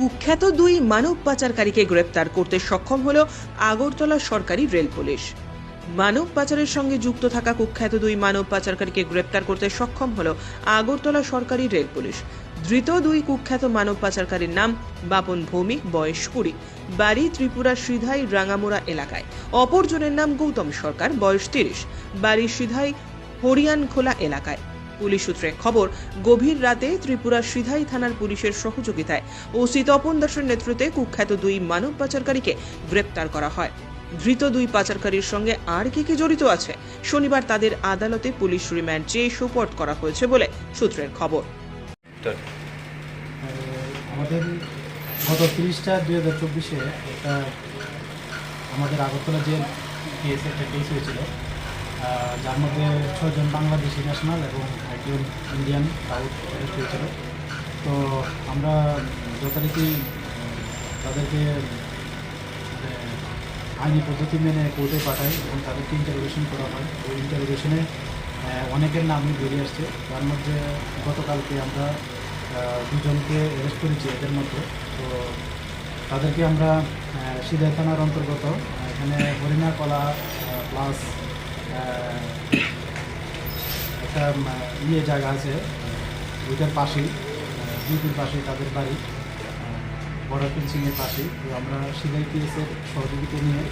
কুখ্যাত দুই মানব পাচারকারীকে গ্রেপ্তার করতে সক্ষম হল আগরতলা সরকারি রেল পুলিশ। মানব পাচারের সঙ্গে যুক্ত থাকা কুখ্যাত দুই মানব পাচারকারীকে গ্রেপ্তার করতে সক্ষম হল আগরতলা সরকারি রেল পুলিশ। ধৃত দুই কুখ্যাত মানব পাচারকারীর নাম বাপন ভৌমিক, বয়স কুড়ি, বাড়ি ত্রিপুরার সিধাই, রাঙামোড়া এলাকায়। অপরজনের নাম গৌতম সরকার, বয়স তিরিশ, বাড়ি সিধাই, হরিয়ানখোলা এলাকায়। পুলিশ সূত্রে খবর গভীর রাতে ত্রিপুরার সিধাই থানার পুলিশের সহযোগিতায় ওসি তপন দাসের নেতৃত্বে কুখ্যাত দুই মানব পাচারকারীকে গ্রেপ্তার করা হয়। ধৃত দুই পাচারকারীর সঙ্গে আর কে কে জড়িত আছে? শনিবার তাদের আদালতে পুলিশ রিমান্ড চেয়ে সুপোর্ট করা হয়েছে বলে সূত্রের খবর। আমাদের গত তিরিশটা দুই হাজার চব্বিশে একটা আমাদের আগরতলা যে কেস একটা কেস হয়েছিল যার মধ্যে ছজন বাংলাদেশি ন্যাশনাল এবং একজন ইন্ডিয়ান সাউথ হয়েছিল। তো আমরা যথারীতি তাদেরকে মানে, আইনি পদ্ধতি মেনে কোর্টে পাঠাই এবং তাদেরকে ইন্টারোগেশন করা হয়। ওই ইন্টারোগেশনে অনেকের নামই বেরিয়ে আসছে। তার মধ্যে গতকালকে আমরা দুজনকে অ্যারেস্ট করেছি এদের মধ্যে। তো তাদেরকে আমরা সিধাই থানার অন্তর্গত এখানে হরিণা কলা প্লাস একটা ইয়ে জায়গা আছে ওইটার পাশেই দুইটির পাশেই তাদের বাড়ি বর্ডার ফেন্সিংয়ের পাশেই। তো আমরা সিধাই পিএসের সহযোগিতা নিয়ে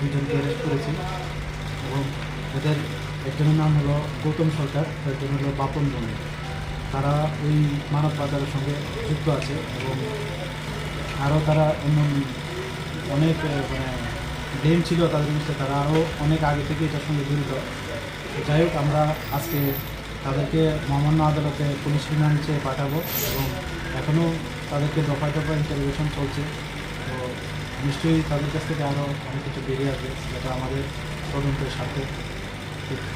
দুজনকে অ্যারেস্ট করেছি এবং এদের একজনের নাম হলো গৌতম সরকার একজন হলো বাপন বণিক তারা ওই মানব বাজারের সঙ্গে যুক্ত আছে এবং আরও তারা অন্য অনেক মানে ব্লেম ছিল তাদের জিনিসটা তারা আরও অনেক আগে থেকে এটার সঙ্গে জড়িত। যাই হোক আমরা আজকে তাদেরকে মহামান্য আদালতে পুলিশ রিমান্ড চেয়ে পাঠাবো এবং এখনও তাদেরকে দফায় দফায় ইন্টারভিউশন চলছে। তো নিশ্চয়ই তাদের কাছ থেকে আরও অনেক কিছু বেরিয়ে আসবে যেটা আমাদের তদন্তের সাথে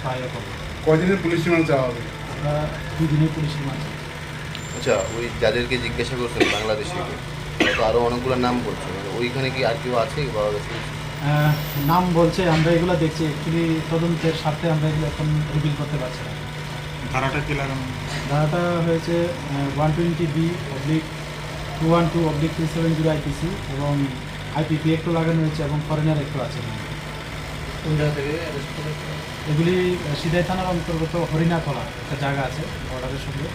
সহায়ক হবে। কয়দিনের পুলিশ রিমান্ড চাওয়া হবে? আমরা দুই দিনের পুলিশ রিমান্ড। আচ্ছা ওই যাদেরকে জিজ্ঞাসা করছেন বাংলাদেশে তো আরও অনেকগুলো নাম বলছে মানে ওইখানে কি আর কেউ আছে? আহ, নাম বলছে আমরা এগুলো দেখছি। অ্যাকচুয়ালি তদন্তের স্বার্থে আমরা এগুলো এখন রিভিল করতে পারছি না। ধারাটা কি লাগানো? ধারাটা হয়েছে one twenty B oblique two one two oblique three seven zero IPC এবং আইপিপি একটু লাগানো হয়েছে এবং ফরেনার একটু আছে। এগুলি সিধাই থানার অন্তর্গত হরিণাতলা একটা জায়গা আছে বর্ডারের সঙ্গে।